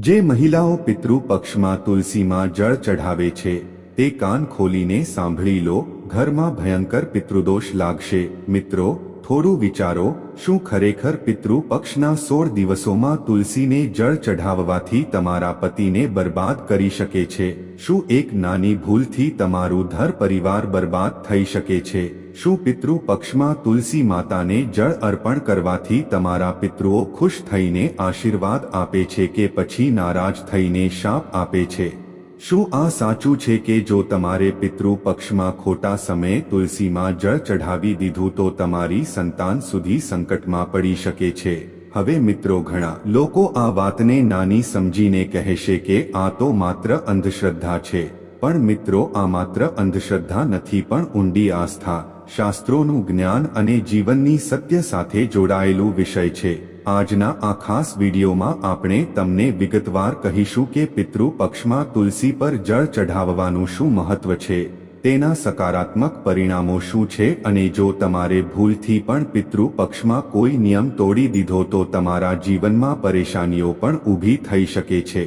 જે મહિલાઓ પિતૃ પક્ષમાં તુલસીમાં જળ ચઢાવે છે, તે કાન ખોલીને સાંભળી લો, ઘરમાં ભયંકર પિતૃદોષ લાગશે. મિત્રો થોડું વિચારો, શું ખરેખર પિતૃ પક્ષના સોળ દિવસોમાં તુલસીને જળ ચઢાવવાથી તમારા પતિને બરબાદ કરી શકે છે? શું એક નાની ભૂલથી તમારું ધર પરિવાર બરબાદ થઈ શકે છે? શું પિતૃ પક્ષમાં તુલસી માતાને જળ અર્પણ કરવાથી તમારા પિતૃઓ ખુશ થઈને આશીર્વાદ આપે છે કે પછી નારાજ થઈને શાપ આપે છે? શું આ સાચું છે કે જો તમારે પિતૃ પક્ષમાં ખોટા સમયે તુલસીમાં જળ ચઢાવી દીધું તો તમારી સંતાન સુધી સંકટમાં પડી શકે છે? હવે મિત્રો ઘણા લોકો આ વાતને નાની સમજીને કહેશે કે આ તો માત્ર અંધશ્રદ્ધા છે. પણ મિત્રો, આ માત્ર અંધશ્રદ્ધા નથી, પણ ઊંડી આસ્થા. શાસ્ત્રોનું જ્ઞાન અને જીવનની સત્ય સાથે જોડાયેલું વિષય છે. આજના આ ખાસ વિડીયોમાં આપણે તમને વિગતવાર કહીશું કે પિતૃ પક્ષમાં તુલસી પર જળ ચઢાવવાનું શું મહત્વ છે, તેના સકારાત્મક પરિણામો શું છે અને જો તમારે ભૂલથી પણ પિતૃ પક્ષમાં કોઈ નિયમ તોડી દીધો તો તમારા જીવનમાં પરેશાનીઓ પણ ઊભી થઈ શકે છે.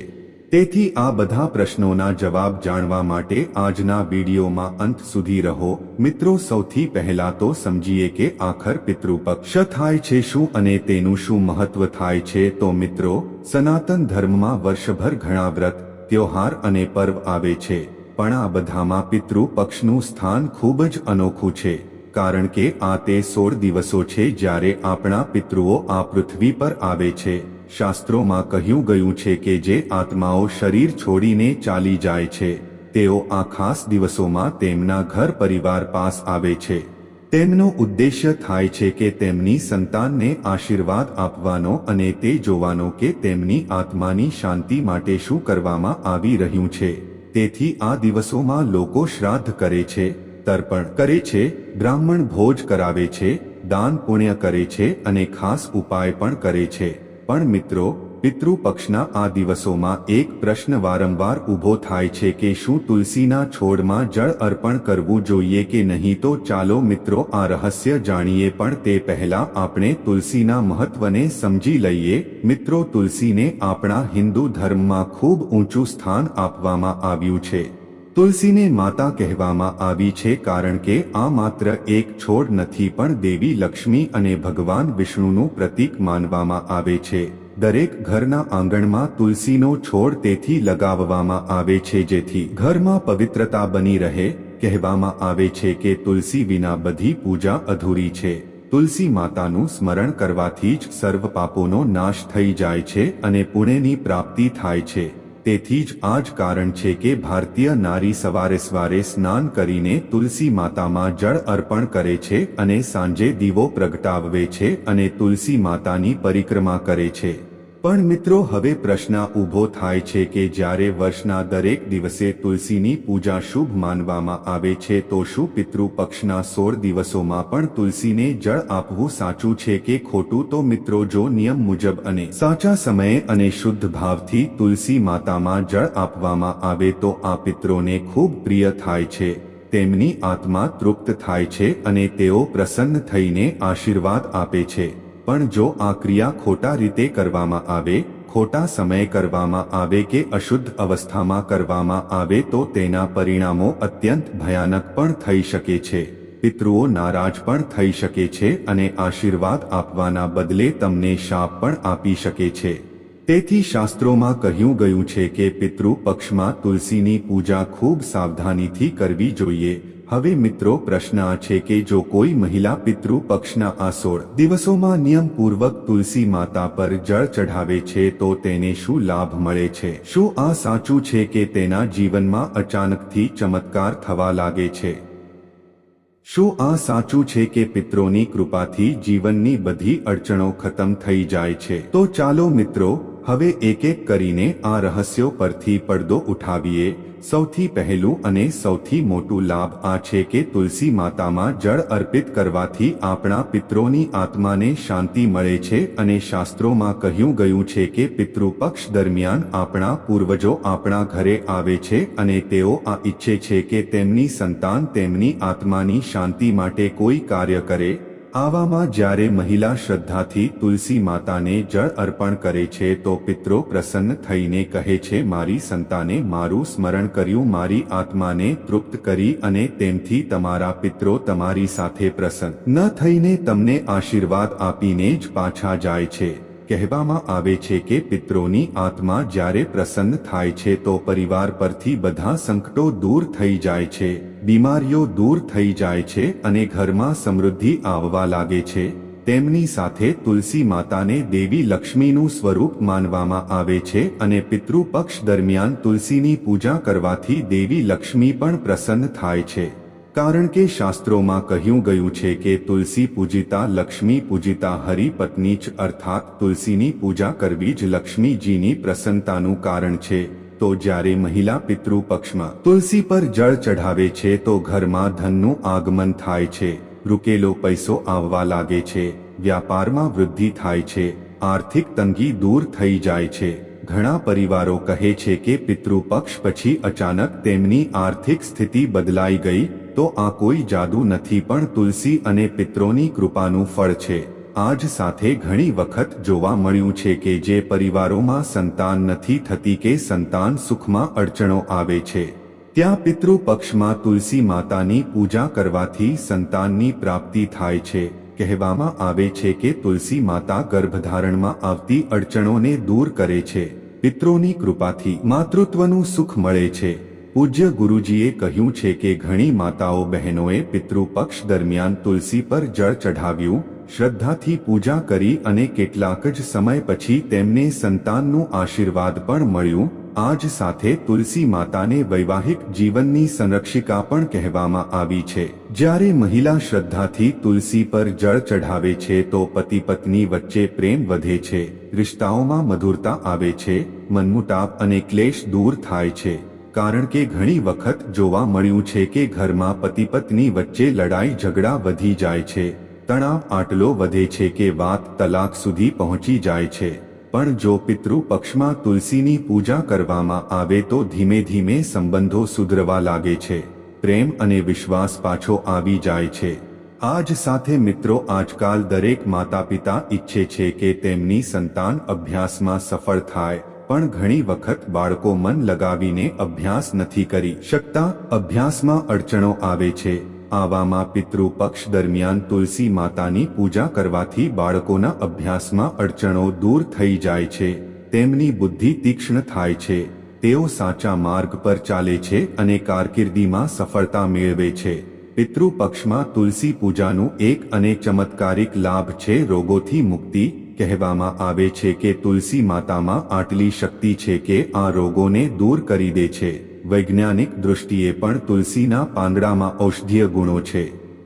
તેથી આ બધા પ્રશ્નોના જવાબ જાણવા માટે આજના વિડીયોમાં અંત સુધી રહો. મિત્રો, સૌથી પહેલા તો સમજીએ કે આખર પિતૃપક્ષ થાય છે શું અને તેનું શું મહત્વ થાય છે. તો મિત્રો, સનાતન ધર્મમાં વર્ષભર ઘણા વ્રત, ત્યોહાર અને પર્વ આવે છે. પણ આ બધામાં પિતૃ પક્ષનું સ્થાન ખૂબ જ અનોખું છે. કારણ કે આ તે સોળ દિવસો છે જ્યારે આપણા પિતૃઓ આ પૃથ્વી પર આવે છે. શાસ્ત્રોમાં કહ્યું ગયું છે કે જે આત્માઓ શરીર છોડીને ચાલી જાય છે, તેઓ આ ખાસ દિવસોમાં તેમના ઘર પરિવાર પાસ આવે છે. તેમનો ઉદ્દેશ્ય થાય છે કે તેમની સંતાનને આશીર્વાદ આપવાનો અને તે જોવાનો કે તેમની આત્માની શાંતિ માટે શું કરવામાં આવી રહ્યું છે. તેથી આ દિવસોમાં લોકો શ્રાદ્ધ કરે છે, તર્પણ કરે છે, બ્રાહ્મણ ભોજ કરાવે છે, દાન પુણ્ય કરે છે અને ખાસ ઉપાય પણ કરે છે. પણ મિત્રો પિતૃ પક્ષના આ દિવસોમાં એક પ્રશ્ન વારંવાર ઊભો થાય છે કે શું તુલસીના છોડમાં જળ અર્પણ કરવું જોઈએ કે નહીં? તો ચાલો મિત્રો, આ રહસ્ય જાણીએ. પણ તે પહેલા આપણે તુલસીના મહત્વને સમજી લઈએ. મિત્રો, તુલસીને આપણા હિન્દુ ધર્મમાં ખૂબ ઊંચું સ્થાન આપવામાં આવ્યું છે. તુલસીને માતા કહેવામાં આવી છે કારણ કે આ માત્ર એક છોડ નથી પણ દેવી લક્ષ્મી અને ભગવાન વિષ્ણુનું પ્રતીક માનવામાં આવે છે. દરેક ઘરના આંગણમાં તુલસીનો છોડ તેથી લગાવવામાં આવે છે જેથી ઘરમાં પવિત્રતા બની રહે, કહેવામાં આવે છે કે તુલસી વિના બધી પૂજા અધૂરી છે. તુલસી માતાનું સ્મરણ કરવાથી જ સર્વ પાપોનો નાશ થઈ જાય છે અને પુણ્યની પ્રાપ્તિ થાય છે. તેથી જ આ જ કારણ છે કે ભારતીય નારી સવારે સવારે સ્નાન કરીને તુલસી માતામાં જળ અર્પણ કરે છે અને સાંજે દીવો પ્રગટાવે છે અને તુલસી માતાની પરિક્રમા કરે છે. પણ મિત્રો, હવે પ્રશ્ન ઊભો થાય છે કે જ્યારે વર્ષના દરેક દિવસે તુલસીની પૂજા શુભ માનવામાં આવે છે, તો શું પિતૃ પક્ષના સોળ દિવસોમાં પણ તુલસીને જળ આપવું સાચું છે કે ખોટું? તો મિત્રો, જો નિયમ મુજબ અને સાચા સમયે અને શુદ્ધ ભાવથી તુલસી માતામાં જળ આપવામાં આવે, તો આ પિત્રોને ખૂબ પ્રિય થાય છે. તેમની આત્મા તૃપ્ત થાય છે અને તેઓ પ્રસન્ન થઈને આશીર્વાદ આપે છે. પણ જો આ ક્રિયા ખોટા રીતે કરવામાં આવે, ખોટા સમયે કરવામાં આવે કે અશુદ્ધ અવસ્થામાં કરવામાં આવે તો તેના પરિણામો અત્યંત ભયાનક પણ થઈ શકે છે. પિતૃઓ નારાજ પણ થઈ શકે છે અને આશીર્વાદ આપવાના બદલે તમને શાપ પણ આપી શકે છે. તેથી શાસ્ત્રોમાં કહ્યું ગયું છે કે પિતૃ પક્ષમાં તુલસીની પૂજા ખૂબ સાવધાનીથી કરવી જોઈએ. હવે મિત્રો, પ્રશ્ન આ છે કે જો કોઈ મહિલા પિતૃ પક્ષના આ સોળ દિવસોમાં નિયમપૂર્વક તુલસી માતા પર જળ ચઢાવે છે, તો તેને શું લાભ મળે છે? શું આ સાચું છે કે તેના જીવનમાં અચાનકથી ચમત્કાર થવા લાગે છે? શું આ સાચું છે કે પિત્રોની કૃપાથી જીવનની બધી અડચણો ખતમ થઈ જાય છે? તો ચાલો મિત્રો, હવે એક એક કરીને આ રહસ્યો પરથી પડદો ઉઠાવીએ. સૌથી પહેલું અને સૌથી મોટું લાભ આ છે કે તુલસી માતામાં જળ અર્પિત કરવાથી આપણા પિત્રોની આત્માને શાંતિ મળે છે અને શાસ્ત્રોમાં કહ્યું ગયું છે કે પિતૃપક્ષ દરમિયાન આપણા પૂર્વજો આપણા ઘરે આવે છે અને તેઓ આ ઈચ્છે છે કે તેમની સંતાન તેમની આત્માની શાંતિ માટે કોઈ કાર્ય કરે. આવામાં જ્યારે મહિલા શ્રદ્ધાથી તુલસી માતાને જળ અર્પણ કરે છે તો પિત્રો પ્રસન્ન થઈને કહે છે, મારી સંતાને મારું સ્મરણ કર્યું, મારી આત્માને તૃપ્ત કરી અને તેમથી તમારા પિત્રો તમારી સાથે પ્રસન્ન. ન થઈને તમને આશીર્વાદ આપીને જ પાછા જાય છે. કહેવામાં આવે છે કે પિત્રોની આત્મા જ્યારે પ્રસન્ન થાય છે તો પરિવાર પરથી બધા સંકટો દૂર થઈ જાય છે, બીમારીઓ દૂર થઈ જાય છે અને ઘરમાં સમૃદ્ધિ આવવા લાગે છે. તેમની સાથે તુલસી માતાને દેવી લક્ષ્મીનું સ્વરૂપ માનવામાં આવે છે અને પિતૃપક્ષ દરમિયાન તુલસીની પૂજા કરવાથી દેવી લક્ષ્મી પણ પ્રસન્ન થાય છે. કારણ કે શાસ્ત્રોમાં કહ્યું ગયું છે કે તુલસી પૂજિતા લક્ષ્મી પૂજિતા હરિપત્ની જ અર્થાત તુલસીની પૂજા કરવી જ લક્ષ્મીજીની પ્રસન્નતાનું કારણ છે. તો જ્યારે મહિલા પિતૃ પક્ષમાં તુલસી પર જળ ચઢાવે છે તો ઘરમાં ધનનું આગમન થાય છે. રૂકેલો પૈસો આવવા લાગે છે. વ્યાપારમાં વૃદ્ધિ થાય છે. આર્થિક તંગી દૂર થઈ જાય છે. ઘણા પરિવારો કહે છે કે પિતૃપક્ષ પછી અચાનક તેમની આર્થિક સ્થિતિ બદલાઈ ગઈ તો આ કોઈ જાદુ નથી પણ તુલસી અને પિત્રોની કૃપાનું ફળ છે. આજ સાથે ઘણી વખત જોવા મળ્યું છે કે જે પરિવારોમાં સંતાન નથી થતી કે સંતાન સુખમાં અડચણો આવે છે. ત્યાં પિતૃ પક્ષમાં તુલસી માતાની પૂજા કરવાથી સંતાનની પ્રાપ્તિ થાય છે. કહેવામાં આવે છે કે તુલસી માતા ગર્ભધારણમાં આવતી અડચણોને દૂર કરે છે. પિત્રોની કૃપાથી માતૃત્વનું સુખ મળે છે. પૂજ્ય ગુરુજીએ કહ્યું છે કે ઘણી માતાઓ બહેનોએ પિતૃપક્ષ દરમિયાન તુલસી પર જળ ચઢાવ્યું, શ્રદ્ધાથી પૂજા કરી અને કેટલાક જ સમય પછી તેમને સંતાનનું આશીર્વાદ પણ મળ્યું. આજ સાથે તુલસી માતાને વૈવાહિક જીવનની સંરક્ષિકા પણ કહેવામાં આવી છે. જ્યારે મહિલા શ્રદ્ધાથી તુલસી પર જળ ચઢાવે છે તો પતિ પત્ની વચ્ચે પ્રેમ વધે છે. રિશ્તાઓમાં મધુરતા આવે છે મનમુટાપ અને ક્લેશ દૂર થાય છે. કારણ કે ઘણી વખત જોવા મળ્યું છે કે ઘરમાં પતિ પત્ની વચ્ચે લડાઈ ઝઘડા વધી જાય છે, તણાવ આટલો વધે છે કે વાત તલાક સુધી પહોંચી જાય છે. પણ જો પિતૃ પક્ષમાં તુલસીની પૂજા કરવામાં આવે તો ધીમે ધીમે સંબંધો સુધરવા લાગે છે, પ્રેમ અને વિશ્વાસ પાછો આવી જાય છે. આજ સાથે મિત્રો આજકાલ દરેક માતા પિતા ઈચ્છે છે કે તેમની સંતાન અભ્યાસમાં સફળ થાય પણ ઘણી વખત બાળકો મન લગાવીને અભ્યાસ નથી કરી શકતા. અભ્યાસમાં અડચણો આવે છે. આવામાં પિતૃપક્ષ દરમિયાન તુલસી માતાની પૂજા કરવાથી બાળકોના અભ્યાસમાં અડચણો દૂર થઈ જાય છે. તેમની બુદ્ધિ તીક્ષ્ણ થાય છે. તેઓ સાચા માર્ગ પર ચાલે છે અને કારકિર્દીમાં સફળતા મેળવે છે. પિતૃપક્ષમાં તુલસી પૂજાનું એક અને ચમત્કારિક લાભ છે રોગોથી મુક્તિ કહેવામાં આવે છે કે તુલસી માતામાં આટલી શક્તિ છે કે આ રોગોને દૂર કરી દે છે. વૈજ્ઞાનિક દૃષ્ટિએ પણ તુલસીના પાંદડામાં ઔષધીય ગુણો છે.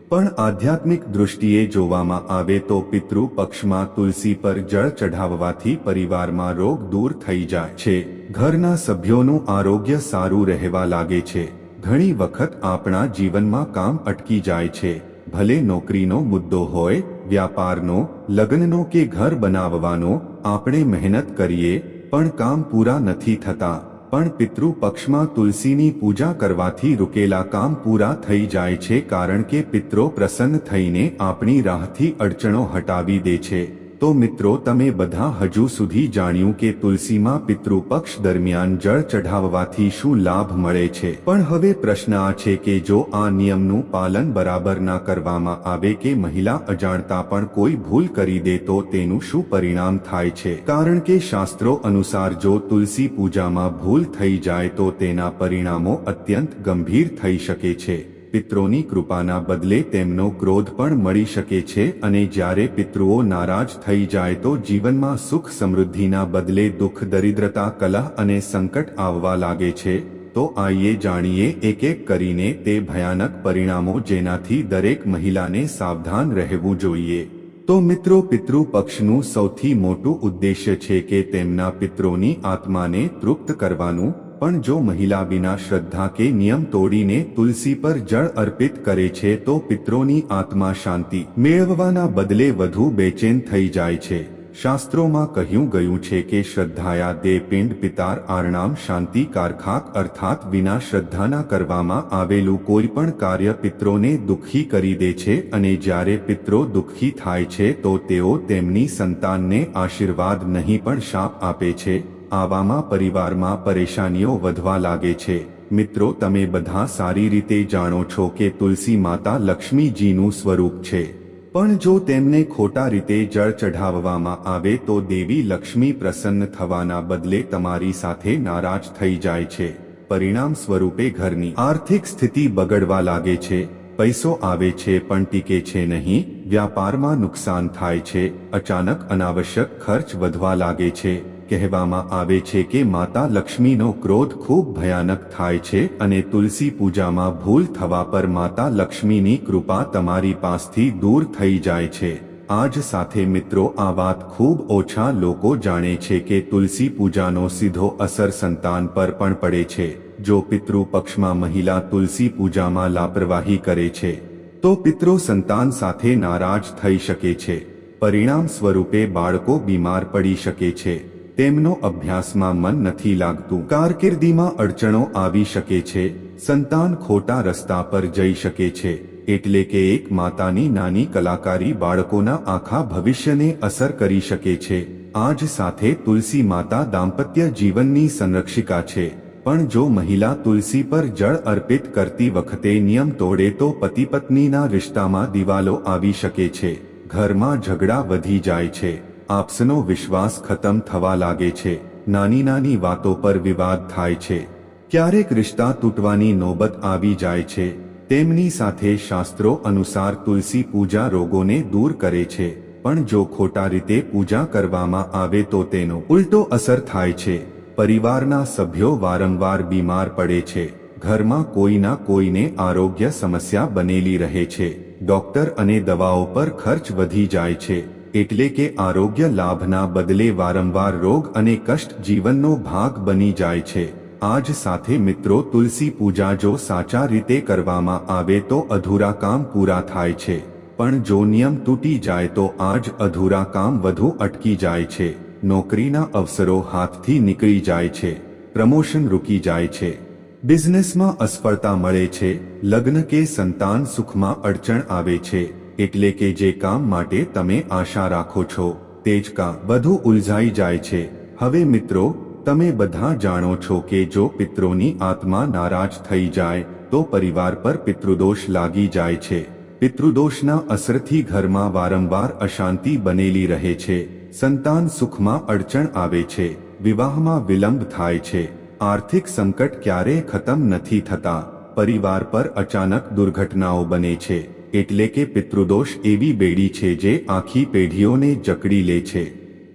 પણ આધ્યાત્મિક દૃષ્ટિએ જોવામાં આવે તો પિતૃ પક્ષમાં તુલસી પર જળ ચઢાવવાથી પરિવારમાં રોગ દૂર થઈ જાય છે. ઘરના સભ્યોનું આરોગ્ય સારું રહેવા લાગે છે. ઘણી વખત આપણા જીવનમાં કામ અટકી જાય છે. ભલે નોકરીનો મુદ્દો હોય વ્યાપારનો, લગ્નનો કે ઘર બનાવવાનો આપણે મહેનત કરીએ, પણ કામ પૂરા નથી થતા. પણ પિતૃ પક્ષમાં તુલસીની પૂજા કરવાથી રૂકેલા કામ પૂરા થઈ જાય છે કારણ કે પિત્રો પ્રસન્ન થઈને આપણી રાહથી અડચણો હટાવી દે છે. તો મિત્રો તમે બધા હજુ સુધી જાણ્યું કે તુલસીમાં પિતૃપક્ષ દરમિયાન જળ ચઢાવવાથી શું લાભ મળે છે? પણ હવે પ્રશ્ન આ છે કે જો આ નિયમનું પાલન બરાબર ના કરવામાં આવે કે મહિલા અજાણતા પણ કોઈ ભૂલ કરી દે તો તેનું શું પરિણામ થાય છે? કારણ કે શાસ્ત્રો અનુસાર જો તુલસી પૂજામાં ભૂલ થઈ જાય તો તેના પરિણામો અત્યંત ગંભીર થઈ શકે છે. પિત્રોની કૃપાના બદલે તેમનો ક્રોધ પણ મળી શકે છે અને જ્યારે પિતૃઓ નારાજ થઈ જાય તો જીવનમાં સુખ સમૃદ્ધિના બદલે દુઃખ, દરિદ્રતા, કલહ અને સંકટ આવવા લાગે છે, તો આઈએ જાણીએ એક એક કરીને તે ભયાનક પરિણામો જેનાથી દરેક મહિલાને સાવધાન રહેવું જોઈએ. તો મિત્રો પિતૃ પક્ષનું સૌથી મોટું ઉદ્દેશ્ય છે કે તેમના પિત્રોની આત્માને તૃપ્ત કરવાનું પણ જો મહિલા વિના શ્રદ્ધા કે નિયમ તોડીને તુલસી પર જળ અર્પિત કરે છે તો પિત્રોની આત્મા શાંતિ મેળવવાના બદલે વધુ બેચેન થઈ જાય છે. શાસ્ત્રોમાં કહ્યું ગયું છે કે શ્રદ્ધાયા દે પિંડ પિતાર આરણામ શાંતિ કારખાક અર્થાત વિના શ્રદ્ધાના કરવામાં આવેલું કોઈ પણ કાર્ય પિત્રોને દુઃખી કરી દે છે અને જ્યારે પિત્રો દુઃખી થાય છે તો તેઓ તેમની સંતાનને આશીર્વાદ નહીં પણ શાપ આપે છે. આવામાં પરિવારમાં પરેશાનીઓ વધવા લાગે છે. મિત્રો, તમે બધા સારી રીતે જાણો છો કે તુલસી માતા લક્ષ્મીજીનું સ્વરૂપ છે. પણ જો તેમને ખોટા રીતે જળ ચઢાવવામાં આવે તો દેવી લક્ષ્મી પ્રસન્ન થવાના બદલે તમારી સાથે નારાજ થઈ જાય છે. પરિણામ સ્વરૂપે ઘરની આર્થિક સ્થિતિ બગડવા લાગે છે. પૈસો આવે છે પણ ટીકે છે નહીં. વ્યાપારમાં નુકસાન થાય છે. અચાનક અનાવશ્યક ખર્ચ વધવા લાગે છે. કહેવામાં આવે છે કે માતા લક્ષ્મીનો ક્રોધ ખૂબ ભયાનક થાય છે અને તુલસી પૂજામાં ભૂલ થવા પર માતા લક્ષ્મીની કૃપા તમારી પાસથી દૂર થઈ જાય છે. આજ સાથે મિત્રો, આ વાત ખૂબ ઓછા લોકો જાણે છે કે તુલસી પૂજાનો સીધો અસર સંતાન પર પણ પડે છે. જો પિતૃ પક્ષમાં મહિલા તુલસી પૂજામાં લાપરવાહી કરે છે, તો પિત્રો સંતાન સાથે નારાજ થઈ શકે છે. પરિણામ સ્વરૂપે બાળકો બીમાર પડી શકે છે. તેમનો અભ્યાસમાં મન નથી લાગતું. કારકિર્દીમાં અડચણો આવી શકે છે. સંતાન ખોટા રસ્તા પર જઈ શકે છે. એટલે કે એક માતાની નાની કલાકારી બાળકોના આખા ભવિષ્યને અસર કરી શકે છે. આજ સાથે તુલસી માતા દાંપત્ય જીવનની સંરક્ષિકા છે. પણ જો મહિલા તુલસી પર જળ અર્પિત કરતી વખતે નિયમ તોડે તો પતિ પત્નીના રિશ્તામાં દિવાલો આવી શકે છે. ઘરમાં ઝઘડા વધી જાય છે. આપસનો વિશ્વાસ ખતમ થવા લાગે છે. નાની નાની વાતો પર વિવાદ થાય છે. ક્યારેક રિશ્તા તૂટવાની નોબત આવી જાય છે. તેમની સાથે શાસ્ત્રો અનુસાર તુલસી પૂજા રોગોને દૂર કરે છે. પણ જો ખોટા રીતે પૂજા કરવામાં આવે તો તેનો ઉલટો અસર થાય છે. પરિવારના સભ્યો વારંવાર બીમાર પડે છે. ઘરમાં કોઈના કોઈને આરોગ્ય સમસ્યા બનેલી રહે છે. ડોક્ટર અને દવાઓ પર ખર્ચ વધી જાય છે. એટલે કે આરોગ્ય લાભના બદલે વારંવાર રોગ અને કષ્ટ જીવનનો ભાગ બની જાય છે. આજ સાથે મિત્રો તુલસી પૂજા જો સાચા રીતે કરવામાં આવે તો અધૂરા કામ પૂરા થાય છે. પણ જો નિયમ તૂટી જાય તો આજ અધૂરા કામ વધુ અટકી જાય છે. નોકરીના અવસરો હાથથી નીકળી જાય છે. પ્રમોશન રૂકી જાય છે. બિઝનેસમાં અસફળતા મળે છે. લગ્ન કે સંતાન સુખમાં અડચણ આવે છે. એટલે કે જે કામ માટે તમે આશા રાખો છો, તે જ કામ બધું ઉલઝાઈ જાય છે. હવે મિત્રો, તમે બધા જાણો છો કે જો પિત્રોની આત્મા નારાજ થઈ જાય, તો પરિવાર પર પિતૃદોષ લાગી જાય છે. પિતૃદોષના અસરથી ઘરમાં વારંવાર અશાંતિ બનેલી રહે છે. સંતાન સુખમાં અડચણ આવે છે. વિવાહમાં વિલંબ થાય છે. આર્થિક સંકટ ક્યારેય ખતમ નથી થતા. પરિવાર પર અચાનક દુર્ઘટનાઓ બને છે. એટલે કે પિતૃદોષ એવી બેડી છે જે આખી પેઢીઓને જકડી લે છે.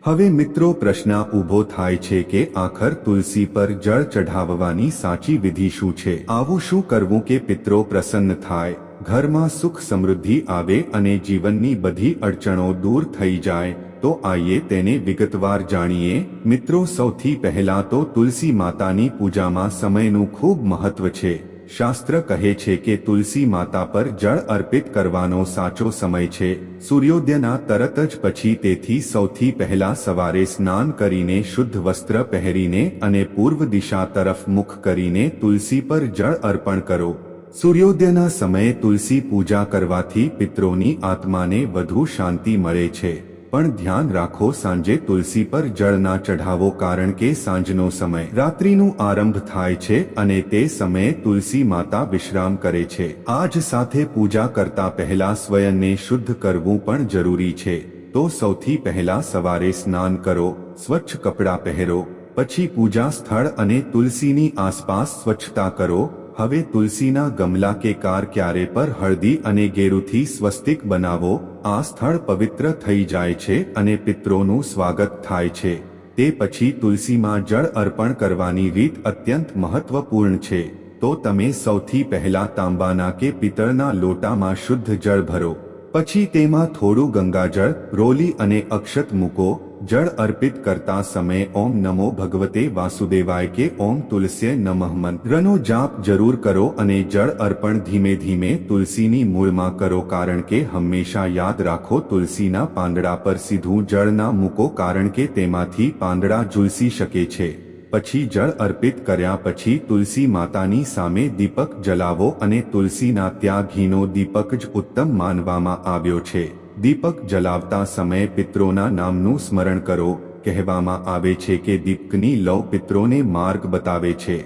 હવે મિત્રો પ્રશ્ન ઊભો થાય છે કે આખર તુલસી પર જળ ચઢાવવાની સાચી વિધિ શું છે? આવું શું કરવું કે પિત્રો પ્રસન્ન થાય, ઘરમાં સુખ સમૃદ્ધિ આવે અને જીવનની બધી અડચણો દૂર થઈ જાય, તો આઈએ તેને વિગતવાર જાણીએ. મિત્રો સૌથી પહેલા તો તુલસી માતાની પૂજામાં સમયનું ખૂબ મહત્વ છે. શાસ્ત્ર કહે છે કે તુલસી માતા પર જળ અર્પિત કરવાનો સાચો સમય છે. સૂર્યોદયના તરત જ પછી તેથી સૌથી પહેલા સવારે સ્નાન કરીને શુદ્ધ વસ્ત્ર પહેરીને અને પૂર્વ દિશા તરફ મુખ કરીને તુલસી પર જળ અર્પણ કરો. સૂર્યોદયના સમયે તુલસી પૂજા કરવાથી પિત્રોની આત્માને વધુ શાંતિ મળે છે. પણ ધ્યાન રાખો સાંજે તુલસી પર જળ ના ચઢાવો કારણ કે સાંજનો સમય રાત્રિનું આરંભ થાય છે અને તે સમયે તુલસી માતા વિશ્રામ કરે છે. આજ સાથે પૂજા કરતા પહેલા સ્વયંને શુદ્ધ કરવું પણ જરૂરી છે. તો સૌથી પહેલા સવારે સ્નાન કરો, સ્વચ્છ કપડાં પહેરો, પછી પૂજા સ્થળ અને તુલસીની આસપાસ સ્વચ્છતા કરો હવે તુલસીના ગમલા કે કાર ક્યારે પર હળદી અને ગેરુથી સ્વસ્તિક બનાવો, આ સ્થળ પવિત્ર થઈ જાય છે અને પિત્રોનું સ્વાગત થાય છે. તે પછી તુલસીમાં જળ અર્પણ કરવાની રીત અત્યંત મહત્વપૂર્ણ છે. તો તમે સૌથી પહેલા તાંબાના કે પિત્તળના લોટામાં શુદ્ધ જળ ભરો. પછી તેમાં થોડું ગંગાજળ, રોલી અને અક્ષત મૂકો જળ અર્પિત કરતા સમયે ઓમ નમો ભગવતે વાસુદેવાય કે ઓમ તુલસ્ય નમઃ મંત્રનો જાપ જરૂર કરો અને જળ અર્પણ ધીમે ધીમે તુલસીની મૂળમાં કરો કારણ કે હંમેશા યાદ રાખો તુલસીના પાંદડા પર સીધું જળ ના મૂકો કારણ કે તેમાંથી પાંદડા ઝુલસી શકે છે. પછી જળ અર્પિત કર્યા પછી તુલસી માતાની સામે દીપક જલાવો અને તુલસીના ત્યાં ઘીનો દીપક જ ઉત્તમ માનવામાં આવ્યો છે. દીપક જલાવતા સમયે પિત્રોના નામનું સ્મરણ કરો, કહેવામાં આવે છે કે દીપકની લવ પિત્રોને માર્ગ બતાવે છે,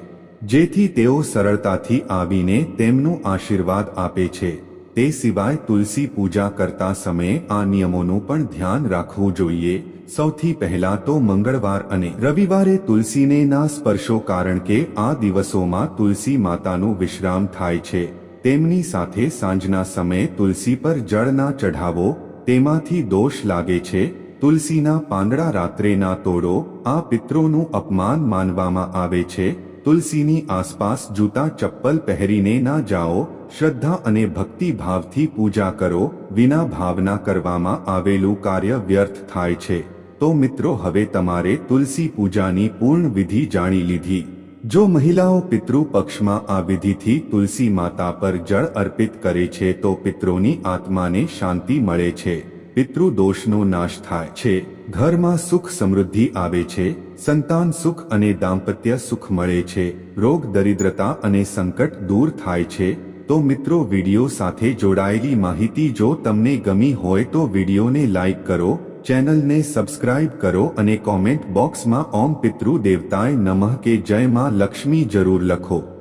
જેથી તેઓ સરળતાથી આવીને તેમનું આશીર્વાદ આપે છે. તે સિવાય તુલસી પૂજા કરતા સમયે આ નિયમોનું પણ ધ્યાન રાખવું જોઈએ. સૌથી પહેલા તો મંગળવાર અને રવિવારે તુલસીને ના સ્પર્શો કારણ કે આ દિવસોમાં તુલસી માતાનું વિશ્રામ થાય છે. તેમની સાથે સાંજના સમયે તુલસી પર જળ ના ચઢાવો તેમાંથી દોષ લાગે છે, તુલસીના પાંદડા રાત્રે ના તોડો, આ પિત્રોનું અપમાન માનવામાં આવે છે, તુલસીની આસપાસ જૂતા ચપ્પલ પહેરીને ના જાઓ, શ્રદ્ધા અને ભક્તિ ભાવથી પૂજા કરો, વિના ભાવના કરવામાં આવેલું કાર્ય વ્યર્થ થાય છે. તો મિત્રો, હવે તમારે તુલસી પૂજાની પૂર્ણ વિધિ જાણી લીધી. જો મહિલાઓ પિતૃ પક્ષમાં આ વિધિથી તુલસી માતા પર જળ અર્પિત કરે છે તો પિતૃની આત્માને શાંતિ મળે છે. પિતૃ દોષનો નાશ થાય છે. ઘરમાં સુખ સમૃદ્ધિ આવે છે. સંતાન સુખ અને દાંપત્ય સુખ મળે છે. રોગ દરિદ્રતા અને સંકટ દૂર થાય છે. તો મિત્રો વીડિયો સાથે જોડાયેલી માહિતી જો તમને ગમી હોય તો વિડીયોને લાઇક કરો ચેનલને સબસ્ક્રાઇબ કરો અને કોમેન્ટ બોક્સમાં ઓમ પિતૃ દેવતાય નમઃ કે જય માં લક્ષ્મી જરૂર લખો.